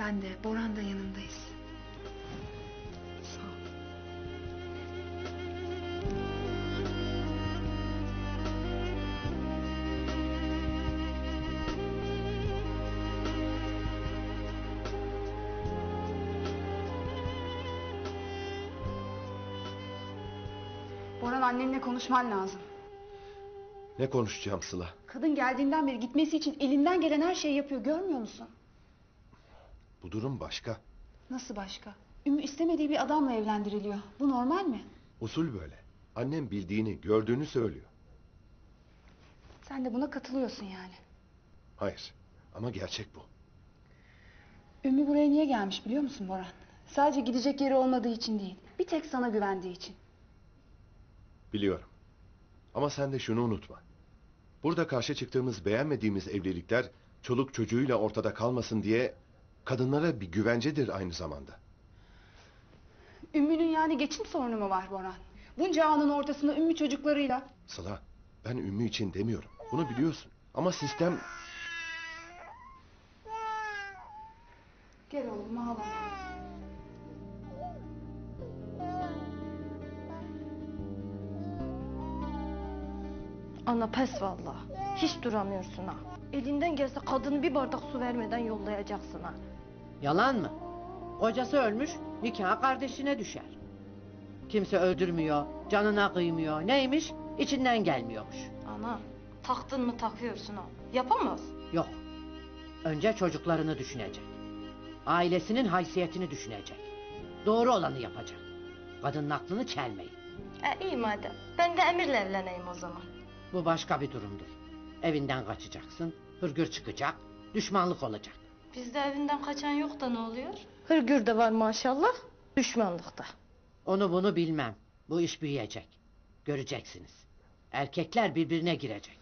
Ben de, Boran da yanındayız. Sağ ol. Boran annenle konuşman lazım. Ne konuşacağım Sıla? Kadın geldiğinden beri gitmesi için elinden gelen her şeyi yapıyor görmüyor musun? Bu durum başka. Nasıl başka? Ümmü istemediği bir adamla evlendiriliyor. Bu normal mi? Usul böyle. Annem bildiğini, gördüğünü söylüyor. Sen de buna katılıyorsun yani. Hayır. Ama gerçek bu. Ümmü buraya niye gelmiş biliyor musun Boran? Sadece gidecek yeri olmadığı için değil. Bir tek sana güvendiği için. Biliyorum. Ama sen de şunu unutma. Burada karşı çıktığımız beğenmediğimiz evlilikler çoluk çocuğuyla ortada kalmasın diye kadınlara bir güvencedir aynı zamanda. Ümmü'nün yani geçim sorunu mu var Boran? Bunca anın ortasında Ümmü çocuklarıyla. Sıla, ben Ümmü için demiyorum. Bunu biliyorsun. Ama sistem Gel oğlum ağlama. Ana pes valla. Hiç duramıyorsun ha. Elinden gelse kadını bir bardak su vermeden yollayacaksın ha. Yalan mı? Kocası ölmüş, nikah kardeşine düşer. Kimse öldürmüyor, canına kıymıyor. Neymiş? İçinden gelmiyormuş. Ana taktın mı takıyorsun ha. Yapamaz. Yok. Önce çocuklarını düşünecek. Ailesinin haysiyetini düşünecek. Doğru olanı yapacak. Kadının aklını çelmeyin. E iyi madem. Ben de Emir'le evleneyim o zaman. Bu başka bir durumdur. Evinden kaçacaksın, hırgür çıkacak, düşmanlık olacak. Bizde evinden kaçan yok da ne oluyor? Hırgür de var maşallah. Düşmanlıkta. Onu bunu bilmem. Bu iş büyüyecek. Göreceksiniz. Erkekler birbirine girecek.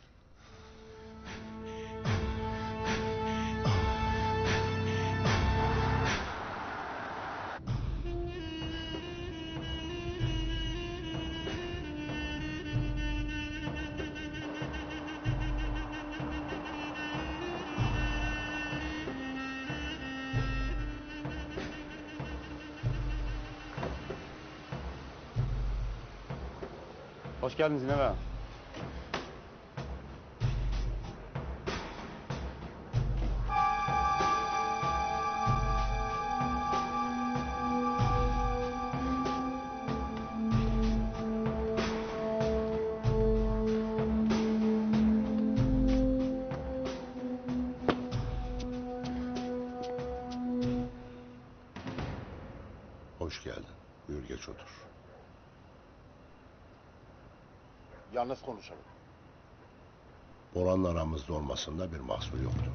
Hoş geldiniz Zinel Hanım. hoş geldin. Buyur geç otur. Yalnız konuşalım. Boran'la aramızda olmasında bir mahsur yoktur.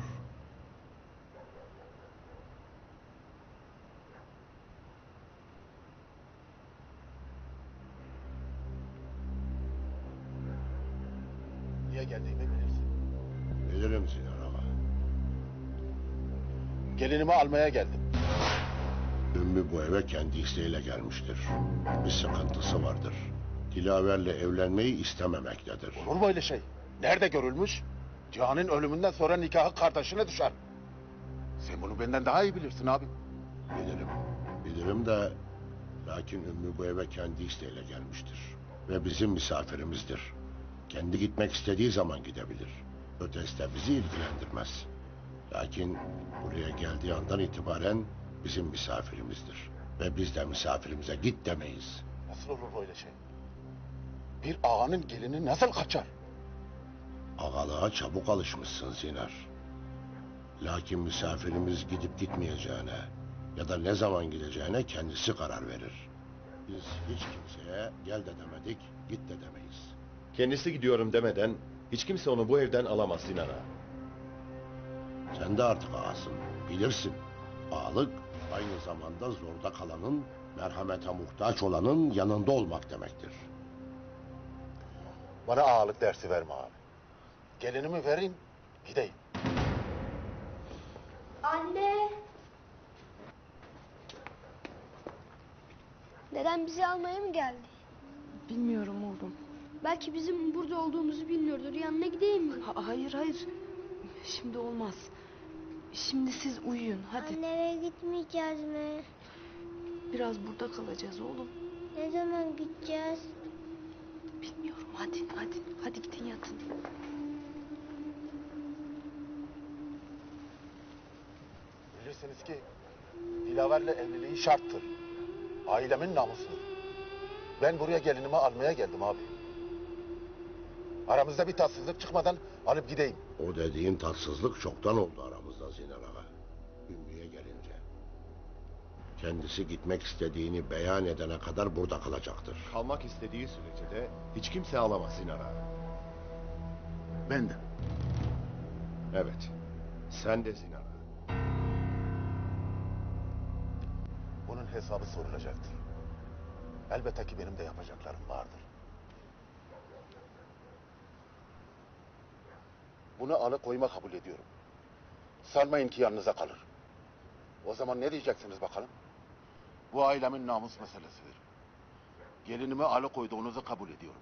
Niye geldiğimi bilirsin. Bilirim Sinan Ağa. Gelinimi almaya geldim. Ümmü bu eve kendi isteğiyle gelmiştir. Bir sıkıntısı vardır. Dilaver'le evlenmeyi istememektedir. Olur mu öyle şey? Nerede görülmüş? Cihan'ın ölümünden sonra nikahı kardeşine düşer. Sen bunu benden daha iyi bilirsin abi. Bilirim. Bilirim de lakin Ümmü bu eve kendi isteğiyle gelmiştir. Ve bizim misafirimizdir. Kendi gitmek istediği zaman gidebilir. Ötesi de bizi ilgilendirmez. Lakin buraya geldiği andan itibaren bizim misafirimizdir. Ve biz de misafirimize git demeyiz. Nasıl olur öyle şey? Bir ağanın gelini nasıl kaçar? Ağalığa çabuk alışmışsın Zinar. Lakin misafirimiz gidip gitmeyeceğine ya da ne zaman gideceğine kendisi karar verir. Biz hiç kimseye gel de demedik, git de demeyiz. Kendisi gidiyorum demeden hiç kimse onu bu evden alamaz Sinan ağa. Sen de artık ağasın, bilirsin. Ağalık aynı zamanda zorda kalanın, merhamete muhtaç olanın yanında olmak demektir. Bana ağalık dersi verme abi. Gelinimi verin, gideyim. Anne. Neden bizi almaya mı geldi? Bilmiyorum oğlum. Belki bizim burada olduğumuzu bilmiyordur. Yanına gideyim mi? Ha- hayır hayır. Şimdi olmaz. Şimdi siz uyuyun hadi. Anne eve gitmeyeceğiz mi? Biraz burada kalacağız oğlum. Ne zaman gideceğiz? Hadi hadi. Hadi gidin yatın. Bilirsiniz ki Dilaver'le evliliği şarttır. Ailemin namusudur. Ben buraya gelinimi almaya geldim abi. Aramızda bir tatsızlık çıkmadan alıp gideyim. O dediğin tatsızlık çoktan oldu aramızda Zinar Ağa. Ümmü'ye gelince. Kendisi gitmek istediğini beyan edene kadar burada kalacaktır. Kalmak istediği sürece de hiç kimse alamaz Sinan Ağa. Ben de. Evet. Sen de Sinan Ağa. Bunun hesabı sorulacaktır. Elbette ki benim de yapacaklarım vardır. Bunu alıkoyma kabul ediyorum. Sanmayın ki yanınıza kalır. O zaman ne diyeceksiniz bakalım? Bu ailemin namus meselesidir. Gelinimi alıkoyduğunuzu kabul ediyorum.